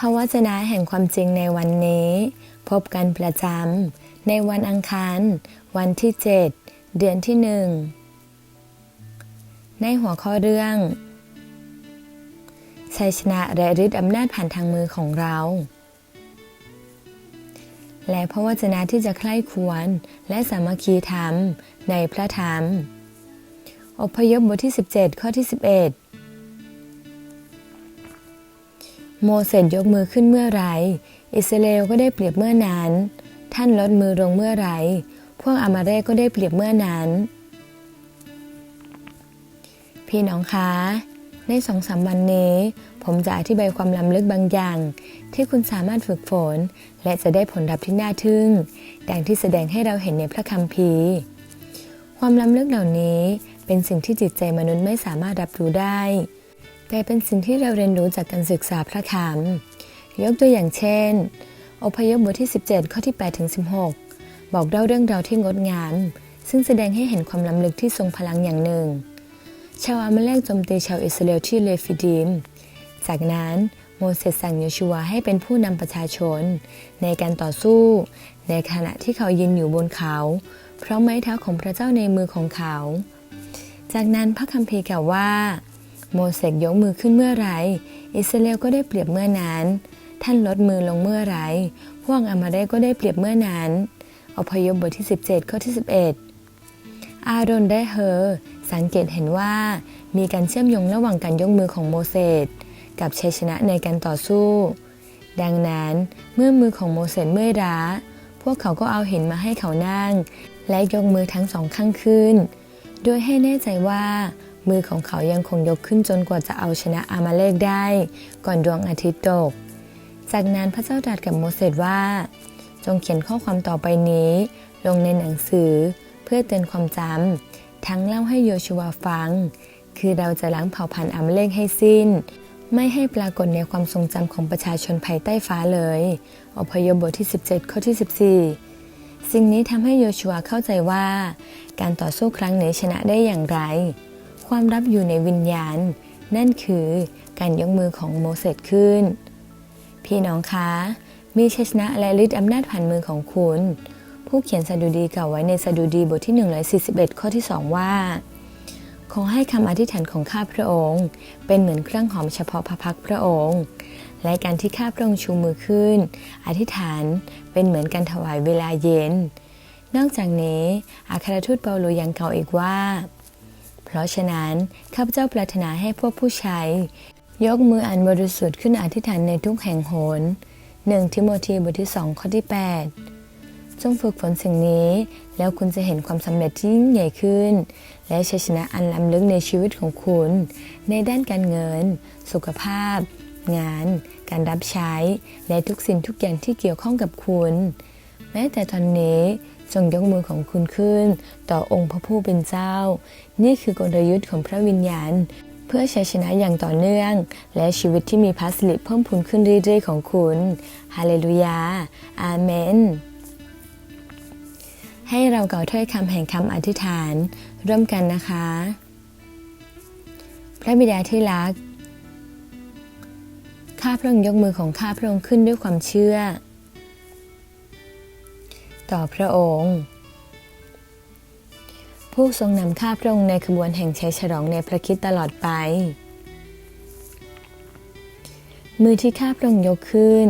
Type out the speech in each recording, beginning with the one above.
พระวจนะแห่งความจริงในวันนี้ พบกันประจำในวันอังคาร วันที่ 7 เดือนที่หนึ่งในหัวข้อเรื่องชัยชนะและฤทธิ์อำนาจผ่านทางมือของเรา และพระวจนะที่จะใคร่ควรและสามัคคีธรรมในพระธรรม อพยพบทที่ 17 ข้อที่ 11 โมเสสยกมือขึ้นเมื่อไร อิสราเอลก็ได้เปรียบเมื่อนั้น ท่านลดมือลงเมื่อไร พวกอามาเรกก็ได้เปรียบเมื่อนั้น พี่น้องคะ ในสองสามวันนี้ ผมจะอธิบายความล้ำลึกบางอย่าง ที่คุณสามารถฝึกฝน และจะได้ผลลัพธ์ที่น่าทึ่ง ดังที่แสดงให้เราเห็นในพระคัมภีร์ ความล้ำลึกเหล่านี้เป็นสิ่งที่จิตใจมนุษย์ไม่สามารถรับรู้ได้ แต่เป็นสิ่งที่เราเรียนรู้จากการศึกษาพระคำยกตัวอย่างเช่น อพยพบทที่ 17 ข้อที่8ถึง16 บอกเล่าเรื่องราวที่งดงาม ซึ่งแสดงให้เห็นความล้ำลึกที่ทรงพลังอย่างหนึ่ง ชาวอามาเลกโจมตีชาวอิสราเอลที่เลฟิดิม จากนั้นโมเสสสั่งโยชูวาให้เป็นผู้นำประชาชน ในการต่อสู้ ในขณะที่เขายืนอยู่บนเขา เพราะไม้เท้าของพระเจ้าในมือของเขา จากนั้นพระคัมภีร์กล่าวว่า โมเสสยกมือขึ้นเมื่อไรอิสราเอลก็ได้เปรียบเมื่อนั้น ท่านลดมือลงเมื่อไรพวกอามาเลกก็ได้เปรียบเมื่อนั้นอพยพบทที่ 17 ข้อที่ 11 อาโรนได้เฮอสังเกตเห็นว่ามีการเชื่อมโยงระหว่างการยกมือของโมเสสกับชัยชนะในการต่อสู้ ดังนั้นเมื่อมือของโมเสสเมื่อยล้า พวกเขาก็เอาหินมาให้เขานั่ง และยกมือทั้งสองข้างขึ้น โดยให้แน่ใจว่า มือของเขายังคงยกขึ้นจนกว่าจะเอาชนะอามาเลกได้ ก่อนดวงอาทิตย์ตก จากนั้นพระเจ้าตรัสกับโมเสสว่า จงเขียนข้อความต่อไปนี้ ลงในหนังสือเพื่อเตือนความจำทั้งเล่าให้โยชูวาฟัง คือเราจะล้างเผ่าพันธุ์อามาเลกให้สิ้น ไม่ให้ปรากฏในความทรงจำของประชาชนภายใต้ฟ้าเลย อพยพบทที่ 17 ข้อที่ 14สิ่งนี้ทำให้โยชัวเข้าใจว่า การต่อสู้ครั้งนี้ชนะได้อย่างไร ความรับอยู่ในวิญญาณ นั่นคือการยกมือของโมเสสขึ้น พี่น้องคะ มีชัยชนะและฤทธิ์อำนาจผ่านมือของคุณ ผู้เขียนสดุดีกล่าวไว้ในสดุดีบทที่ 141 ข้อที่ 2 ว่า ขอให้คำอธิษฐานของข้าพระองค์ เป็นเหมือนเครื่องหอมเฉพาะพระพักพระองค์และการที่ข้าพระองค์ชูมือขึ้น อธิษฐานเป็นเหมือนการถวายเวลาเย็น นอกจากนี้อัครทูตเปาโลยังกล่าวอีกว่า ราะฉะนั้น ข้าพเจ้าปรารถนาให้พวกผู้ใช้ ยกมืออันบริสุทธิ์ขึ้นอธิษฐานในทุกแห่งโหนหนึ่งทิโมธีบทที่สองข้อที่ 8 จงฝึกฝนสิ่งนี้ แล้วคุณจะเห็นความสำเร็จที่ยิ่งใหญ่ขึ้น และชัยชนะอันล้ำลึกในชีวิตของคุณ ในด้านการเงิน สุขภาพ งาน การรับใช้ และทุกสิ่งทุกอย่างที่เกี่ยวข้องกับคุณ แม้แต่ตอนนี้ จงยกมือของคุณขึ้น ต่อองค์พระผู้เป็นเจ้า นี่คือกลยุทธ์ของพระวิญญาณ เพื่อชัยชนะอย่างต่อเนื่อง และชีวิตที่มีพระสิริเพิ่มพูนขึ้นเรื่อยๆของคุณฮาเลลูยา อาเมนให้เรากล่าวถ้อยคำแห่งคำอธิษฐานร่วมกันนะคะ พระบิดาที่รัก ข้าพระองค์ยกมือของข้าพระองค์ขึ้นด้วยความเชื่อ ต่อพระองค์ ผู้ทรงนำข้าพระองค์ในขบวนแห่งชัยฉลองในพระคิดตลอดไป มือที่ข้าพระองค์ยกขึ้น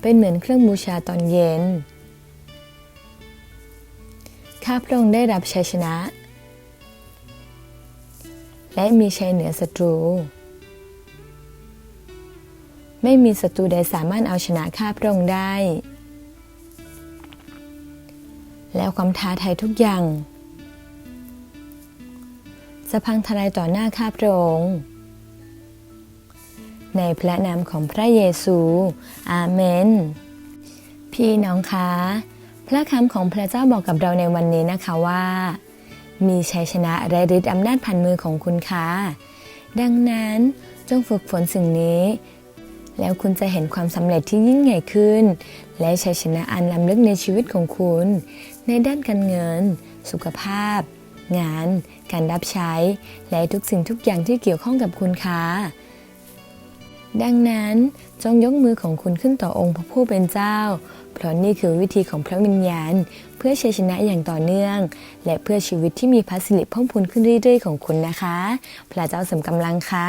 เป็นเหมือนเครื่องบูชาตอนเย็น ข้าพระองค์ได้รับชัยชนะ และมีชัยเหนือศัตรูไม่มีศัตรูใดสามารถเอาชนะข้าพระองค์ได้ แล้วความท้าทายทุกอย่างจะพังทลายต่อหน้าข้าพระองค์ ในพระนามของพระเยซู อาเมน พี่น้องคะ พระคำของพระเจ้าบอกกับเราในวันนี้นะคะว่า มีชัยชนะและฤทธิ์อำนาจผ่านมือของคุณค่ะดังนั้นจงฝึกฝนสิ่งนี้ แล้วคุณจะเห็นความสำเร็จที่ยิ่งใหญ่ขึ้น และชัยชนะอันล้ำลึกในชีวิตของคุณ ในด้านการเงิน สุขภาพ งาน การรับใช้ และทุกสิ่งทุกอย่างที่เกี่ยวข้องกับคุณค่ะดังนั้นจงยกมือของคุณขึ้นต่อองค์พระผู้เป็นเจ้า เพราะนี่คือวิธีของพระวิญญาณ เพื่อชัยชนะอย่างต่อเนื่อง และเพื่อชีวิตที่มีพระสิริเพิ่มพูนขึ้นเรื่อยๆ ของคุณนะคะ พระเจ้าเสริมกำลังค่ะ